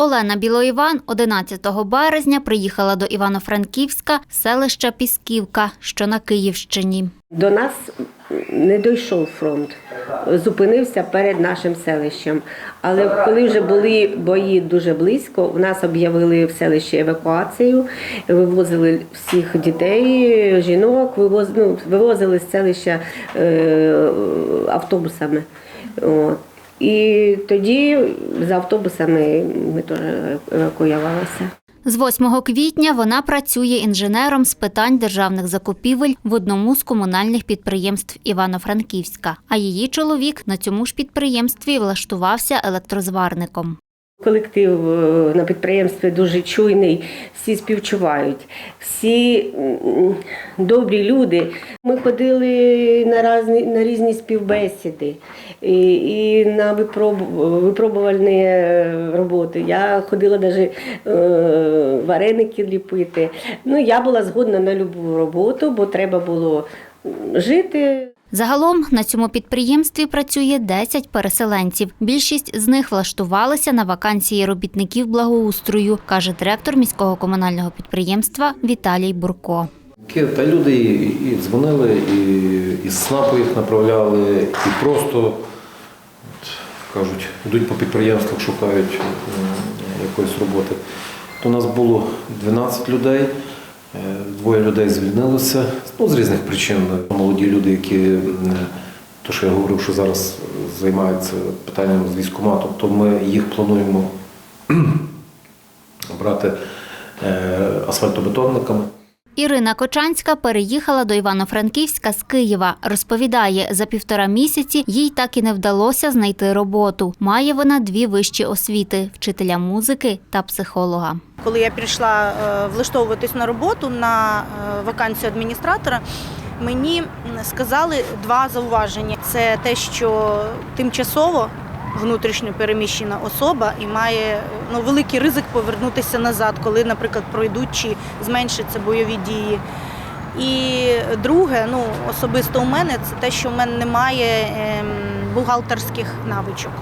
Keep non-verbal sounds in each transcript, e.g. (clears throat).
Олена Білоїван 11 березня приїхала до Івано-Франківська селища Пісківка, що на Київщині. До нас не дійшов фронт, зупинився перед нашим селищем. Але коли вже були бої дуже близько, в нас об'явили в селищі евакуацію, вивозили всіх дітей, жінок, вивоз, ну, вивозили з селища е, автобусами. От. І тоді з автобусами ми теж евакуювалися. З 8 квітня вона працює інженером з питань державних закупівель в одному з комунальних підприємств Івано-Франківська. А її чоловік на цьому ж підприємстві влаштувався електрозварником. Колектив е, на підприємстві дуже чуйний, всі співчувають, всі добрі люди. Ми ходили на різні, на різні співбесіди і, і на випробу- випробувальні е, роботи. Я ходила навіть вареники ліпити. Ну, я була згодна на будь-яку роботу, бо треба було жити. Загалом на цьому підприємстві працює 10 переселенців. Більшість з них влаштувалися на вакансії робітників благоустрою, каже директор міського комунального підприємства Віталій Бурко. Та люди і, дзвонили, і, з СНАПу їх направляли, і просто кажуть, йдуть по підприємствах, шукають якоїсь роботи. То у нас було 12 людей, двоє людей звільнилося ну, з різних причин. Молоді люди, які, то що я говорив, що зараз займаються питанням з військкоматом, то ми їх плануємо (clears throat) брати е, асфальтобетонниками. Ірина Кочанська переїхала до Івано-Франківська з Києва. Розповідає, за півтора місяці їй так і не вдалося знайти роботу. Має вона дві вищі освіти вчителя музики та психолога. Коли я прийшла е, влаштовуватись на роботу на е, вакансію адміністратора, мені сказали два зауваження: це те, що тимчасово внутрішньо переміщена особа і має ну, великий ризик повернутися назад, коли, наприклад, пройдуть чи зменшаться бойові дії. І друге, ну особисто у мене, це те, що в мене немає ем, бухгалтерських навичок.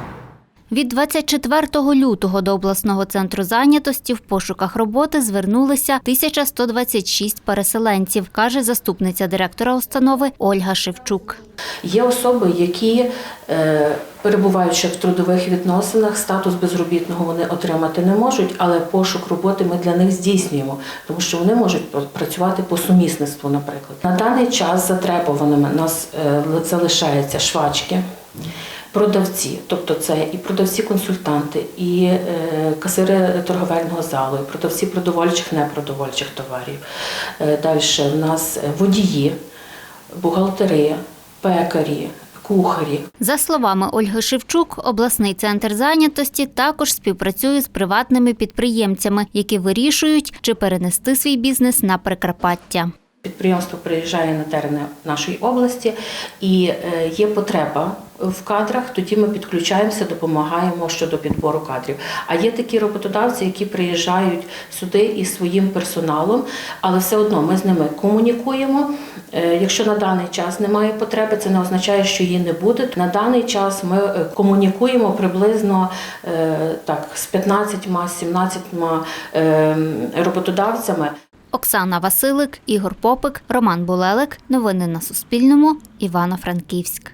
Від 24 лютого до обласного центру зайнятості в пошуках роботи звернулися 1126 переселенців, каже заступниця директора установи Ольга Шевчук. Є особи, які, е, перебуваючи в трудових відносинах, статус безробітного вони отримати не можуть, але пошук роботи ми для них здійснюємо, тому що вони можуть пр- працювати по сумісництву, наприклад. На даний час затребуваними нас е, залишаються швачки. Продавці, тобто це і продавці-консультанти, і е, касири торговельного залу, і продавці продовольчих, непродовольчих товарів. Е, Далі в нас е, водії, бухгалтери, пекарі, кухарі. За словами Ольги Шевчук, обласний центр зайнятості також співпрацює з приватними підприємцями, які вирішують, чи перенести свій бізнес на Прикарпаття. Підприємство приїжджає на терени нашої області і е, є потреба в кадрах, тоді ми підключаємося, допомагаємо щодо підбору кадрів. А є такі роботодавці, які приїжджають сюди із своїм персоналом, але все одно ми з ними комунікуємо. Е, Якщо на даний час немає потреби, це не означає, що її не буде. На даний час ми е, комунікуємо приблизно так з 15-17 е, роботодавцями. Оксана Василик, Ігор Попик, Роман Булелик. Новини на Суспільному. Івано-Франківськ.